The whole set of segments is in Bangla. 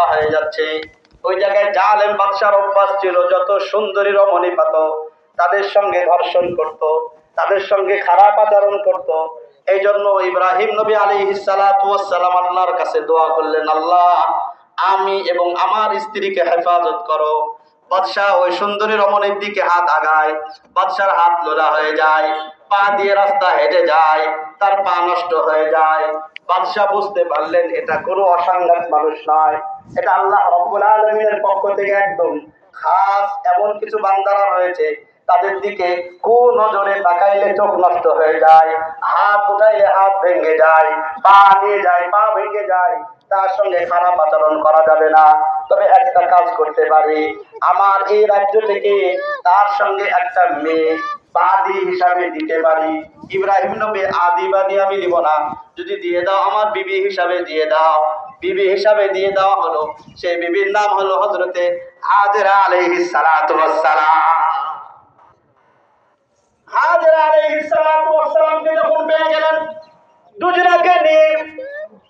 লম্বা হয়ে যাচ্ছে। ওই জায়গায় জালেম বাদশার অভ্যাস ছিল, যত সুন্দরী রমণী পাত, তাদের সঙ্গে ধর্ষণ করত, তাদের সঙ্গে খারাপ আচরণ করত। এই জন্য ইব্রাহিম নবী আলী সালাম আল্লাহর কাছে দোয়া করলেন, আল্লাহ, আমি এবং আমার স্ত্রীকে হেফাজত করো। বাদশাহ ওই সুন্দরী রমণীর দিকে হাত আগায়, বাদশার হাত লোলা হয়ে যায়, পা দিয়ে রাস্তা হেঁটে যায়, তার পা নষ্ট হয়ে যায়। বাদশাহ বুঝতে পারলেন, এটা কোনো অসাংঘাত মানুষ নয়। এটা আল্লাহ রব্বুল আলমিনের পক্ষ থেকে একদম খাস এমন কিছু বান্দারা রয়েছে, তাদের দিকে কু নজরে তাকাইলে চোখ নষ্ট হয়ে যায়, হাত উঠাইলে হাত ভেঙে যায়, পা নিয়ে যায়, পা ভেঙে যায়, তার সঙ্গে খারাপ আচরণ করা যাবে না। তবে একটা কাজ করতে পারি, আমার এই রাজ্য থেকে তার সঙ্গে একটা মেয়ে বাদী হিসাবে দিতে পারি। ইব্রাহিম নবী আদিবাদী আমি দিব না। যদি দিয়ে দাও আমার বিবি হিসাবে দিয়ে দাও। বিবি হিসাবে দিয়ে দেওয়া হলো। সেই বিবির নাম হলো হজরতে হাজরা আলাইহিস সালাতু ওয়াস সালাম হাজরা আলাইহিস সালাতু যখন পেয়ে গেলেন, দুজনাকে নিয়ে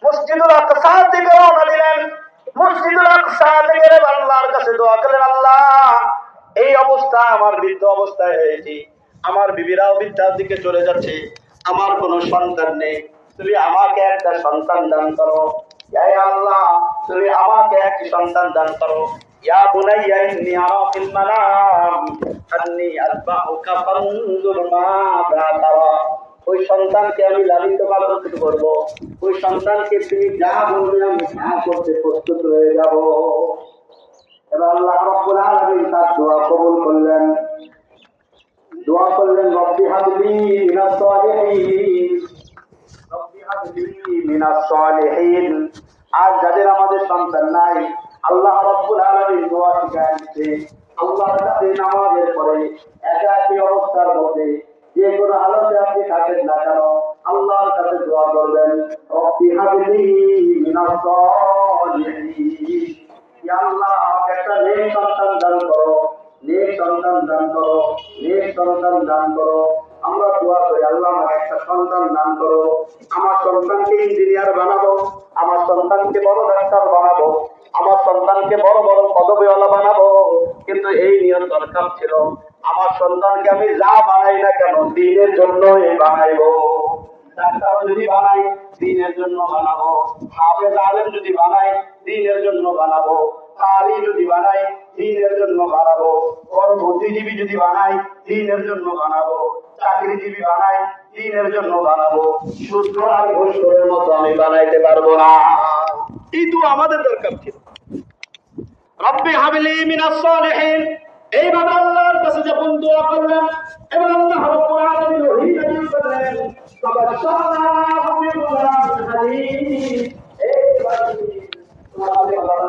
মসজিদুল আকসার দিকে রওনা দিলেন। মসজিদুল আকসা থেকে আল্লাহর কাছে দোয়া করলেন, আল্লাহ, এই অবস্থা আমার বৃদ্ধ অবস্থায় হয়েছে। আমার বিবিরাও বিদ্যার দিকে চলে যাচ্ছে। আমার কোনো সন্তান নেই। তুমি আমাকে একটা সন্তান দান করো। ইয়া আল্লাহ, তুমি আমাকে একটি সন্তান দান করো। ইয়া বুনাইয়া ইন্নী আরা মানাম, আন্নী আযবাহুকা ফানজুর মাযা তারা ওই সন্তানকে আমি লালিত পালন করব ওই সন্তানকে তুমি যা বলবে, আমি তা করতে প্রস্তুত হয়ে যাব। এবার আল্লাহ রব্বুল আলামিন তার দোয়া কবুল করলেন। দোয়া করলেন, রব্বি হাবলি মিনাস সালিহিন, রব্বি হাবলি মিনাস সালিহিন। আজ যাদের আমাদের সন্তান নাই, আল্লাহ রব্বুল আলামিন দোয়া শিখায় দিচ্ছে, আল্লাহর কাছে নামাজের পরে একাকী অবস্থার মধ্যে যে কোনো হালতে আপনি থাকেন না কেন, আল্লাহর কাছে দোয়া করবেন, রব্বি হাবলি মিনাস সালিহিন। ইয়া আল্লাহ, আমাকে একটা নেক সন্তান দান করো। নেক সন্তান দান করো, নেক সন্তান দান করো। আমরা দোয়া সন্তান দান করো। আমার সন্তানকে ইঞ্জিনিয়ার বানাবো, আমার সন্তানকে বড় ডাক্তার বানাবো, আমার সন্তানকে বড় বড় পদবিওয়ালা বানাবো। কিন্তু এই নিয়ম দরকার ছিল, আমার সন্তানকে আমি যা বানাই না কেন, দিনের জন্যই বানাইবো। ডাক্তার যদি বানাই, দিনের জন্য বানাবো। হাফেজ আলেম যদি বানাই, দিনের জন্য বানাবো। কারি যদি বানাই দিনের জন্য বানাবো। বড় বুদ্ধিজীবী যদি বানাই, দিনের জন্য বানাবো। চাকরিজীবী বানাই, দিনের জন্য বানাবো। সূত্র আর ঘোষরের মতো আমি বানাইতে পারব না। এই তো আমাদের দরকার ছিল। রব্বি হাবিলি মিনাস সালিহিন। এইভাবে আল্লাহর কাছে যখন দোয়া করলেন এবং আল্লাহ রাব্বুল আলামিন ওহী নাযিল করলেন ফাবাশশারনাহু বিগুলামিন হালিম। এই বাড়ি তোমাদের বাবা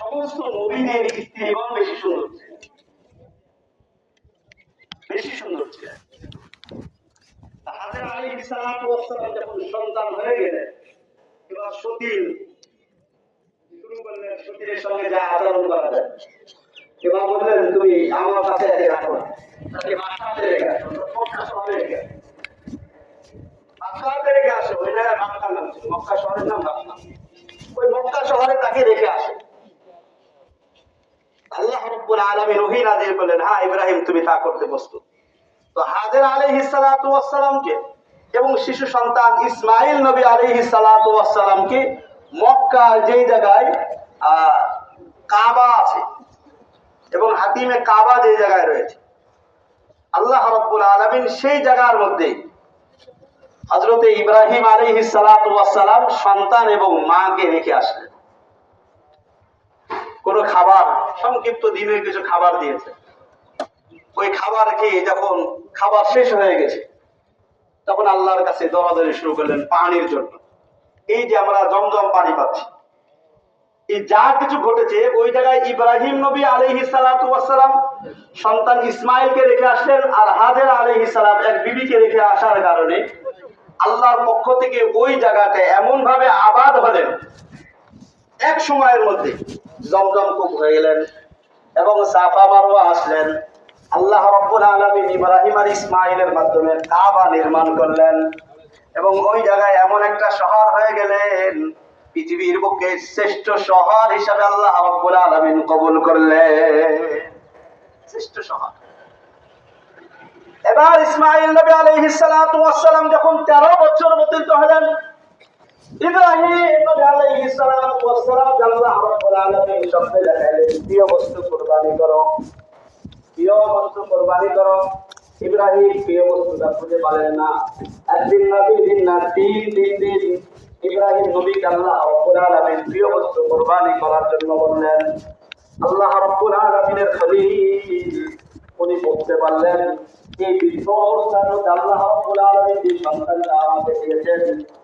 সমস্ত নবীদের স্ত্রীগণ বেশি সুন্দর বেশি সুন্দর ছিলেন হাজার আলী ওয়াসালাম যখন সন্তান হয়ে গেলেন, এবার সতী শুরু করলেন সতীরের সঙ্গে যা আচরণ করা যায়। এবার বললেন, তুমি আমার কাছে রাখো তাকে রেখে আসো মক্কা শহরে রেখে রেখে আসো, ওই মক্কা নাম ছিল মক্কা শহরের নাম ওই মক্কা শহরে তাকে রেখে আসো। আল্লাহ রব্বুল করলেন হ্যাঁ ইব্রাহিম, তুমি তা করতে প্রস্তুত। তো এবং শিশু সন্তান ইসমাইল নবী আলাইহিস সালাতু সালামকে মক্কা যেই জায়গায় কাবা আছে এবং হাতিমে কাবা যে জায়গায় রয়েছে, আল্লাহ রব্বুল আলামিন সেই জায়গার মধ্যে হজরতে ইব্রাহিম সালাতু সালাম সন্তান এবং মাকে রেখে আসলেন। কোন খাবার, সংক্ষিপ্ত দিনের কিছু খাবার দিয়েছে। ওই খাবার খেয়ে যখন খাবার শেষ হয়ে গেছে, তখন আল্লাহর কাছে দরাদরি শুরু করলেন পানির জন্য। এই যে আমরা জমজম পানি পাচ্ছি। এই যা কিছু ঘটেছে, ওই জায়গায় ইব্রাহিম নবী আলহি সালাম সন্তান ইসমাইলকে রেখে আসলেন আর হাজের আলহি সালাম এক বিবিকে রেখে আসার কারণে আল্লাহর পক্ষ থেকে ওই জায়গাটা এমন ভাবে আবাদ হলেন। এক সময়ের মধ্যে জমজম কূপ হয়ে গেলেন এবং সাফা মারওয়া আসলেন আল্লাহ রব্বুল আলামিন ইব্রাহিম আর ইসমাইলের মাধ্যমে কাবা নির্মাণ করলেন এবং ওই জায়গায় এমন একটা শহর হয়ে গেলেন, পৃথিবীর বুকে শ্রেষ্ঠ শহর হিসাবে আল্লাহ রব্বুল আলামিন কবুল করলেন। শ্রেষ্ঠ শহর। এবার ইসমাইল নবী সালাম যখন 13 বছর অতিবাহিত হলেন ইব্রাহিম নবী প্রিয় বস্তু কুরবানি করো। প্রিয় বস্তু কুরবানি করো। ইব্রাহিম প্রিয় বস্তুটা খুঁজে পেলেন না। একদিন না, দুই দিন না, তিন তিন দিন। ইব্রাহিম নবীকে আল্লাহ প্রিয় বস্তু কুরবানি করার জন্য বললেন, আল্লাহ রাব্বুল আলামিনের উনি বুঝতে পারলেন, এই মধ্যে আল্লাহ রাব্বুল আলামিন যে সন্তানটা আমাকে দিয়েছেন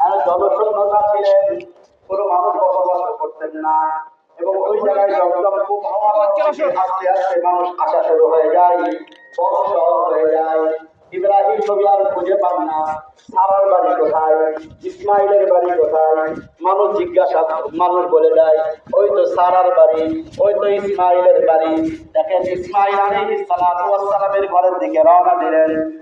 আর জনশূন্যতা ছিলেন কোনো মানুষ বসবাস করতেন না। এবং ওই জায়গায় জমজম খুব আস্তে আস্তে মানুষ আসা শুরু হয়ে যায় বড় শহর হয়ে যায়। ইব্রাহিম নবী আর খুঁজে পান না। সারার বাড়ি কোথায়? ইসমাইলের বাড়ি কোথায়? মানুষ জিজ্ঞাসা মানুষ বলে দেয় ওই তো সারার বাড়ি ওই তো ইসমাইলের বাড়ি। দেখেন ইসমাইল ওয়াস সালামের ঘরের দিকে রওনা দিলেন।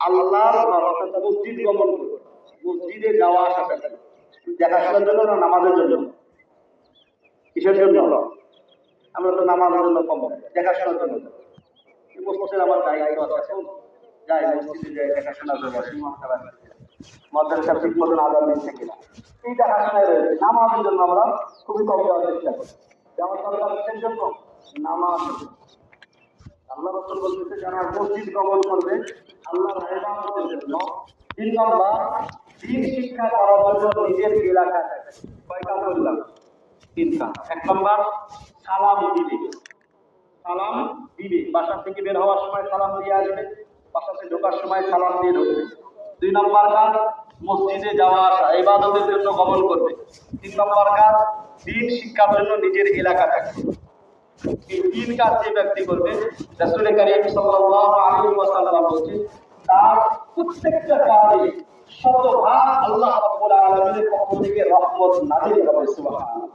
আল্লাহর মসজিদ গমন করবে মসজিদে যাওয়া আসা করবে দেখাশোনার জন্য না, নামাজের জন্য। কিসের জন্য আমরা তো নামাজের জন্য কম দেখাশোনার জন্য। মসজিদের আমার দায়িত্ব আছে। এখন যাই, মসজিদে যাই দেখাশোনা করে আসি মাদ্রাসা ঠিক মতন আদান দিচ্ছে কিনা? এই দেখাশোনায় রয়েছে। নামাজের জন্য আমরা খুবই কম যাওয়ার চেষ্টা করি। কিসের জন্য নামাজ। আল্লাহ রসুল বলতেছে যারা মসজিদ গমন করবে আল্লাহর জন্য তিন নম্বর দিন শিক্ষা জন্য নিজের এলাকা এক নম্বর, সালাম সালাম থেকে বের হওয়ার সময় সালাম দিয়ে আসবে। ঢোকার সময় সালাম দুই নম্বর কাজ, মসজিদে যাওয়া আসা, ইবাদতের জন্য গমন করবে। তিন নম্বর কাজ, দিন শিক্ষার জন্য নিজের এলাকা থাকবে। তিন কাজ যে ব্যক্তি করবে। রাসুল করিম সাল্লাল্লাহু আলাইহি ওয়াসাল্লাম বলছেন তার প্রত্যেকটা কাজে শতভাগ আল্লাহ রাব্বুল আলামিনের পক্ষ থেকে রহমত নাযিল হবে সুবহানাল্লাহ।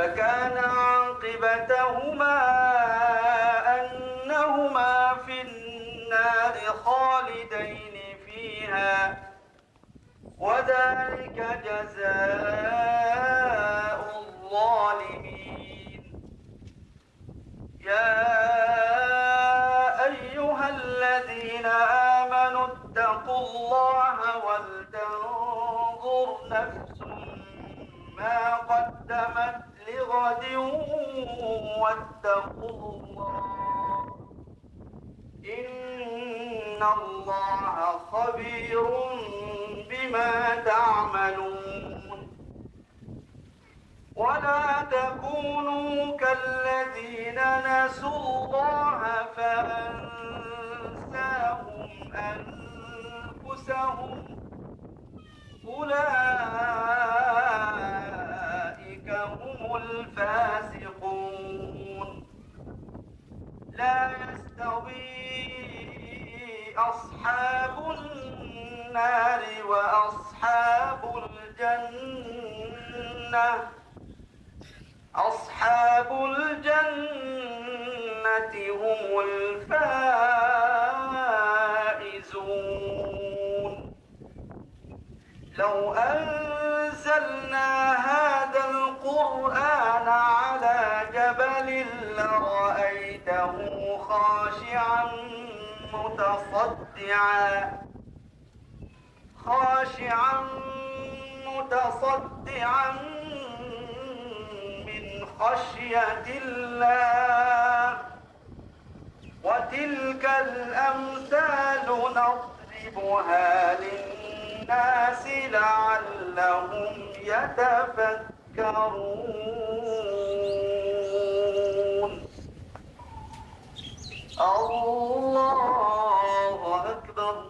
فكان عاقبتهما أنهما في النار خالدين فيها وذلك جزاء الظالمين. يا أيها الذين آمنوا اتقوا الله ولتنظر ما قدمت لغد واتقوا الله. إن الله خبير بما تعملون. ولا تكونوا كالذين نسوا الله فأنساهم أنفسهم. لو أنزلنا هذا القرآن على جبل لرأيته خاشعا متصدعا. خاشعا متصدعا من خشية الله. وتلك الأمثال نضربها للناس. لعلهم يتفكرون. الله أكبر.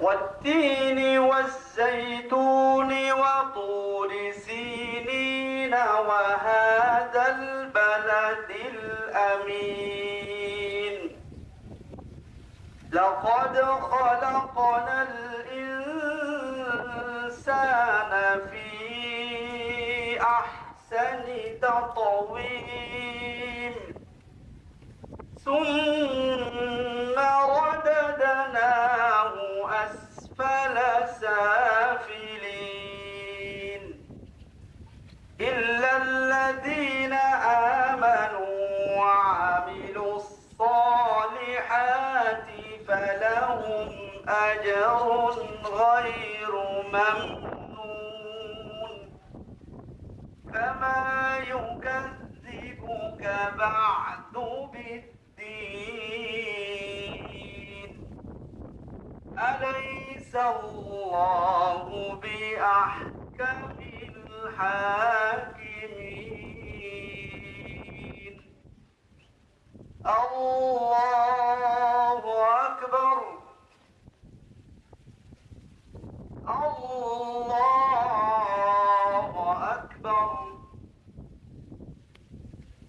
والتين والزيتون وطور سينين وهذا البلد الأمين. لقد خلقنا الإنسان في أحسن تقويم ثم أجر غير ممنون. فما يكذبك بعد بالدين. أليس الله بأحكم الحاكمين؟ الله أكبر الله أكبر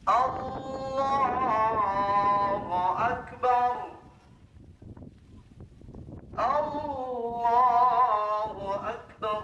الله أكبر الله أكبر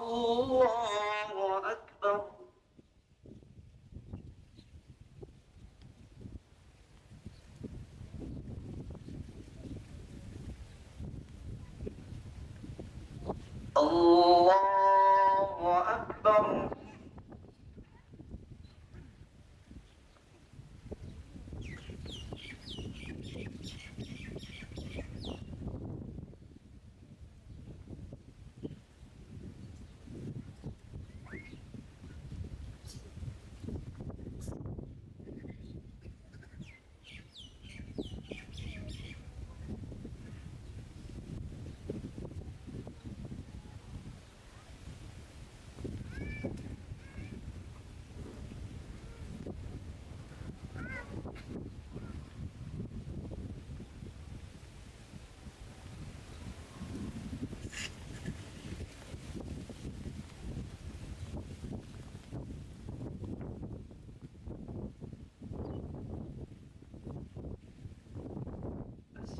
الله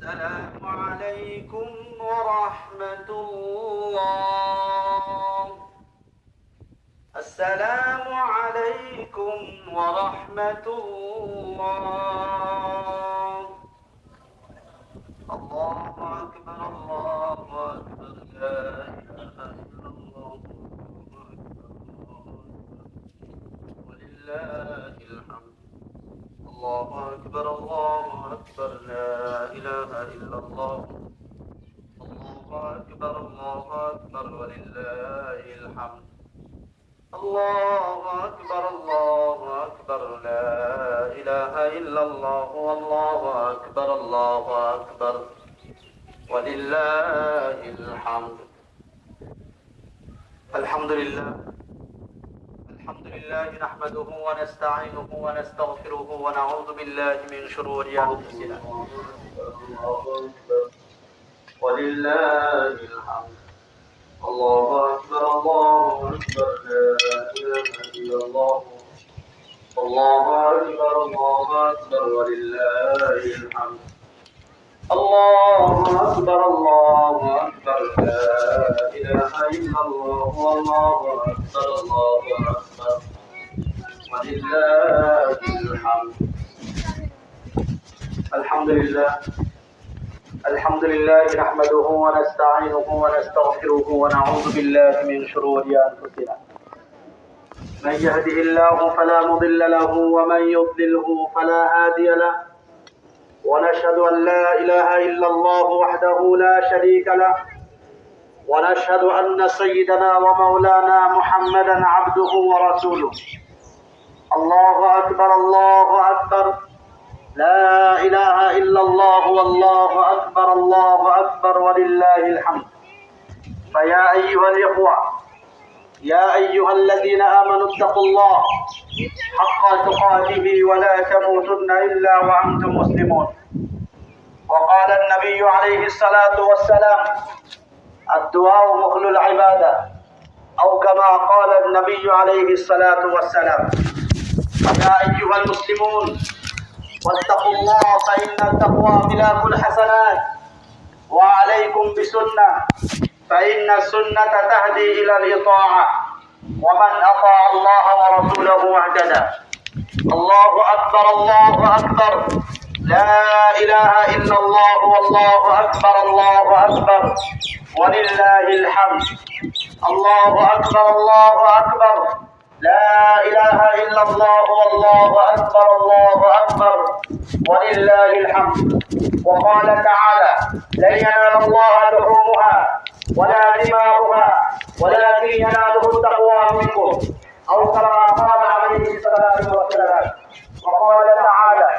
السلام عليكم ورحمة الله. السلام عليكم ورحمة الله. الله أكبر الله أكبر لا إله إلا الله. ولله الحمد الله أكبر الله أكبر لا إله إلا الله. الله أكبر الله أكبر ولله الحمد. الله أكبر الله أكبر لا إله إلا الله. والله أكبر الله أكبر ولله الحمد. الحمد لله. الحمد لله نحمده ونستعينه ونستغفره ونعوذ بالله من شرور أنفسنا. ولله الحمد. الله أكبر الله أكبر لا إله إلا الله. الله أكبر الله أكبر ولله الحمد. الله أكبر الله أكبر لا إله إلا الله والله أكبر الله أكبر. ولله الحمد. الحمد لله. الحمد لله نحمده ونستعينه ونستغفره ونعوذ بالله من شرور أنفسنا. من يهده الله فلا مضل له ومن يضلله فلا هادي له. ونشهد أن لا إله إلا الله وحده لا شريك له. ونشهد أن سيدنا ومولانا محمدا عبده ورسوله. الله أكبر الله أكبر. لا إله إلا الله والله أكبر الله أكبر ولله الحمد. فيا أيها الإخوة يا أيها الذين آمنوا اتقوا الله. حق تقاته ولا تموتن إلا وأنتم مسلمون. وقال النبي عليه الصلاة والسلام الدعاء مخل العبادة. أو كما قال النبي عليه الصلاة والسلام فيا أيها المسلمون واتقوا الله فإن التقوى ملاك الحسنات وعليكم بسنة فإن السنة تهدي إلى الإطاعة. ومن أطاع الله ورسوله اهتدى الله أكبر الله أكبر. لا إله إلا الله والله أكبر الله أكبر. ولله الحمد. الله أكبر الله أكبر. لا إله إلا الله والله أكبر الله أكبر. ولله الحمد. وقال تعالى لن ينال الله لحومها ولا دماؤها ولكن يناله التقوى منكم أو كما قال عليه الصلاة والسلام وقال تعالى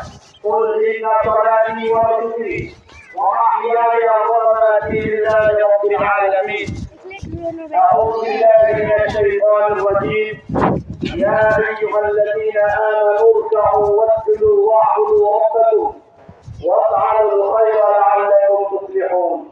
قل إن صلاتي ونسكي ومحياي ومماتي لله رب العالمين. أعوذ بالله من الشيطان الرجيم. يا أيها الذين آمنوا اركعوا واسجدوا واعبدوا ربكم وافعلوا الخير لعلكم تفلحون.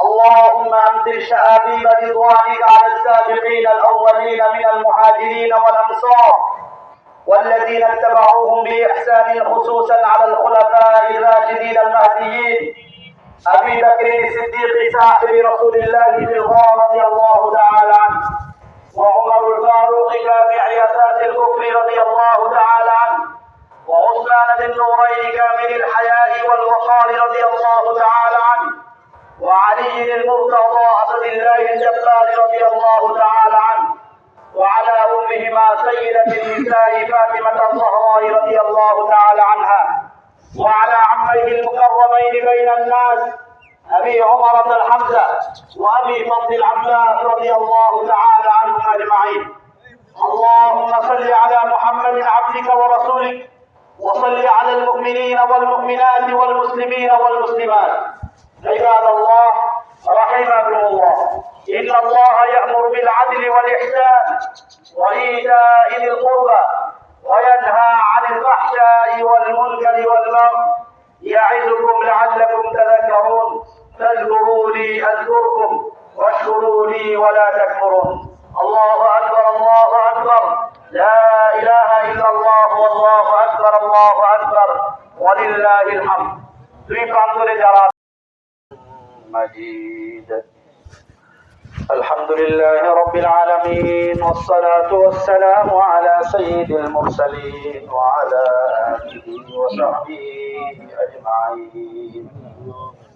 اللهم أمطر شآبيب رضوانك على السابقين الأولين من المهاجرين والأنصار والذين اتبعوهم بإحسان خصوصا على الخلفاء الراشدين المهديين. أبي بكر الصديق صاحب رسول الله في الغار رضي الله تعالى عنه. وعمر الفاروق كافع يساس الكفر رضي الله تعالى عنه. وعثمان ذي النورين كامل الحياء والوقار رضي الله تعالى عنه. وعلي المرتضى أسد الله الجبار رضي الله تعالى عنه وعلى أمهما سيدة النساء فاطمة الزهراء رضي الله تعالى عنها وعلى عميه المكرمين بين الناس أبي عمر بن الحمزة وأبي فضل العباس رضي الله تعالى عنهم أجمعين. اللهم صل على محمد عبدك ورسولك وصل على المؤمنين والمؤمنات والمسلمين والمسلمات. عباد الله رحمكم الله إن الله يأمر بالعدل والإحسان وإيتاء ذي القربى وينهى عن الفحشاء والمنكر والبغي يعظكم لعلكم تذكرون فاذكروني أذكركم واشكروا لي ولا تكفرون الله أكبر الله أكبر لا إله إلا الله والله أكبر الله أكبر ولله الحمد দুই প্রান্তরে যারা مجيد. الحمد لله رب العالمين والصلاة والسلام على سيد المرسلين وعلى آله وصحبه أجمعين.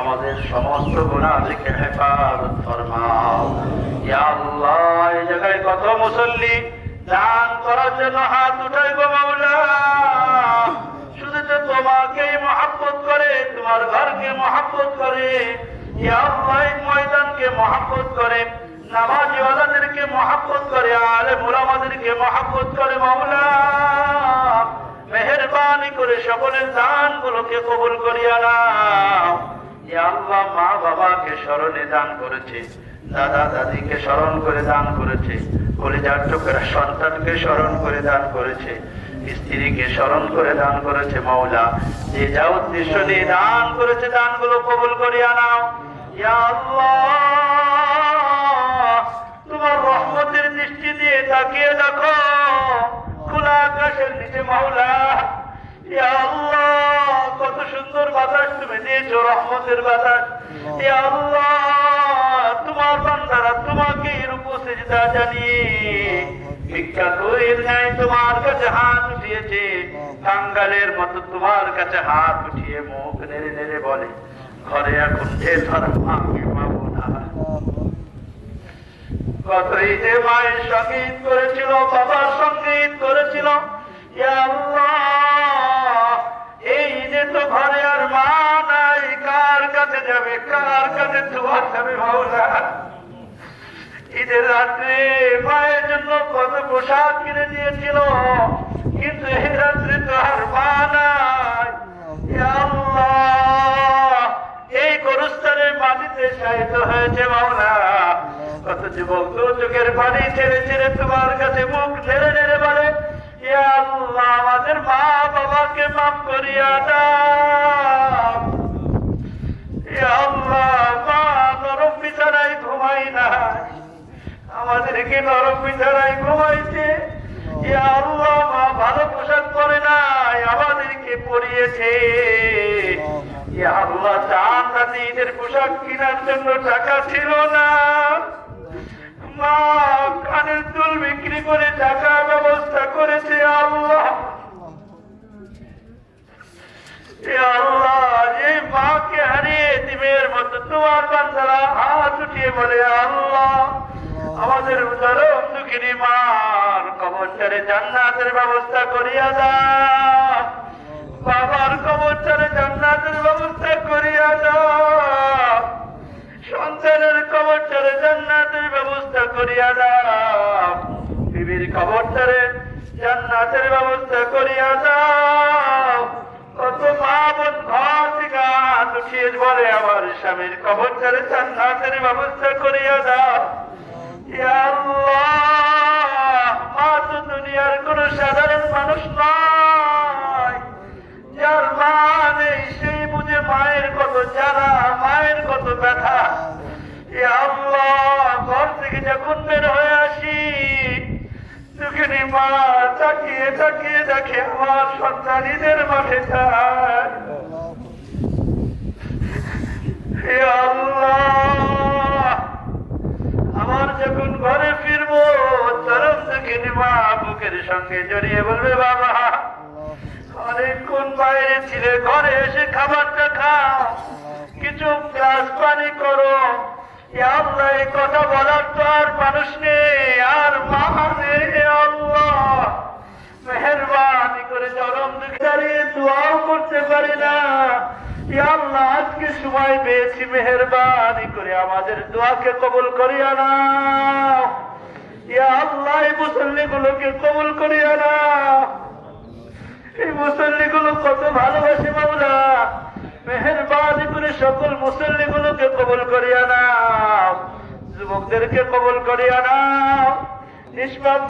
আমাদের সমস্ত গুনাহ থেকে হেফাজত ফরমাও। ইয়া আল্লাহ, এই জায়গায় কত মুসল্লি দান করার জন্য হাত উঠাইব মাওলা। শুধু তো তোমাকেই মহাব্বত করে, তোমার ঘরকে মহাব্বত করে, ইয়া আল্লাহ ময়দানকে মহাব্বত করে নামাজি ওয়ালাদেরকে মহাব্বত করে আলে মুলামাদেরকে মহাব্বত করে মাওলা। মেহরবানি করে সকলের দানগুলোকে কবুল করিয়া নাও। ইয়া আল্লাহ মা বাবাকে স্মরণে দান করেছে, দাদা দাদিকে স্মরণ করে দান করেছে, কলিজার টুকরা সন্তানকে স্মরণ করে দান করেছে, স্ত্রীকে স্মরণ করে দান করেছে মাওলা। যে যা উদ্দেশ্য নিয়ে দান করেছে, দানগুলো কবুল করিয়া নাও। তোমার রহমতের দৃষ্টি দিয়ে তাকিয়ে দেখো খোলা আকাশের নিচে মাওলা ইয়া আল্লাহ কত সুন্দর বাতাস তুমি দিয়েছ রহমতের বাতাস তোমার বান্দারা তোমাকে রূপ সেজদা জানিয়ে তোমার কাছে হাত উঠিয়েছে। কাঙ্গালের মতো তোমার কাছে হাত উঠিয়ে মুখ নেড়ে নেড়ে বলে, ঘরে এখন যে সংগীত করেছিল, বাবার সংগীত করেছিল। যে তো ঘরে আর মা নাই, কার কাছে যাবে, কার কাছে তোমার যাবে মাওলা ঈদের রাত্রে মায়ের জন্য কত পোশাক কিনে দিয়েছিল, কিন্তু এই রাত্রে তো আর মা নাই। এই গরুস্থানের মাটিতে শায়িত হয়েছে মাওলা। কত যুবক চোখের পানি ছেড়ে ছেড়ে তোমার কাছে মুখ নেড়ে নেড়ে বলে আমাদের মা বাবাকে মাফ করিয়া দাও। নরম বিছানায় ঘুমাই না আমাদেরকে নরম বিছানায় ঘুমাইছে। মা, ভালো পোশাক পরে নাই, আমাদেরকে পরিয়েছে। আল্লাহ চান রাতে ঈদের পোশাক কেনার জন্য টাকা ছিল না। কানের দুল বিক্রি করে টাকা ব্যবস্থা করেছে আল্লাহ। আল্লাহ, যে মাকে বলে, আল্লাহ, আমাদের উদারম দুঃখিনী মার জান্নাতের ব্যবস্থা করিয়া দাও। বাবার কবরচারে জান্নাতের ব্যবস্থা করিয়া দাও। সন্তানের কবরচারে জান্নাতের ব্যবস্থা করিয়া দাও। বিবির কবরচারে জান্নাতের ব্যবস্থা করিয়া দাও। কত মা বোন ঘর উঠিয়ে বলে আমার স্বামীর কবরচারে জান্নাতের ব্যবস্থা করিয়া দাও। মা তো দুনিয়ার কোন সাধারণ মানুষ নয়। যার মা নেই বুঝে মায়ের কত জ্বালা, মায়ের কত ব্যথা। ঘর থেকে যখন বের হয়ে আসি, দুঃখিনী মা তাকিয়ে তাকিয়ে দেখে আমার সন্তানীদের মাঠে আমার যখন ঘরে ফিরবো চরম দুঃখিনী মা বুকের সঙ্গে জড়িয়ে বলবে, বাবা, অনেকক্ষণ বাইরে ছিলে, ঘরে এসে খাবারটা কিছু গ্লাস পানি করো আল্লাহ, এই কথা বলার তো আর মানুষ নেই, আর মা আল্লাহ। মেহরবানি করে চরম দাঁড়িয়ে দোয়াও করতে পারি না। আজকে সময় পেয়েছি মেহরবানি করে আমাদের দোয়াকে কবুল করিয়া নাও। ইয়া আল্লাহ, এই মুসল্লিগুলোকে কবুল করিয়া নাও। এই মুসল্লিগুলো কত ভালোবাসে মামলা মেহরবানি করে সকল মুসল্লিগুলোকে কবল করিয়া নাও। যুবকদেরকে কবল করিয়া নাও। নিষ্পাপ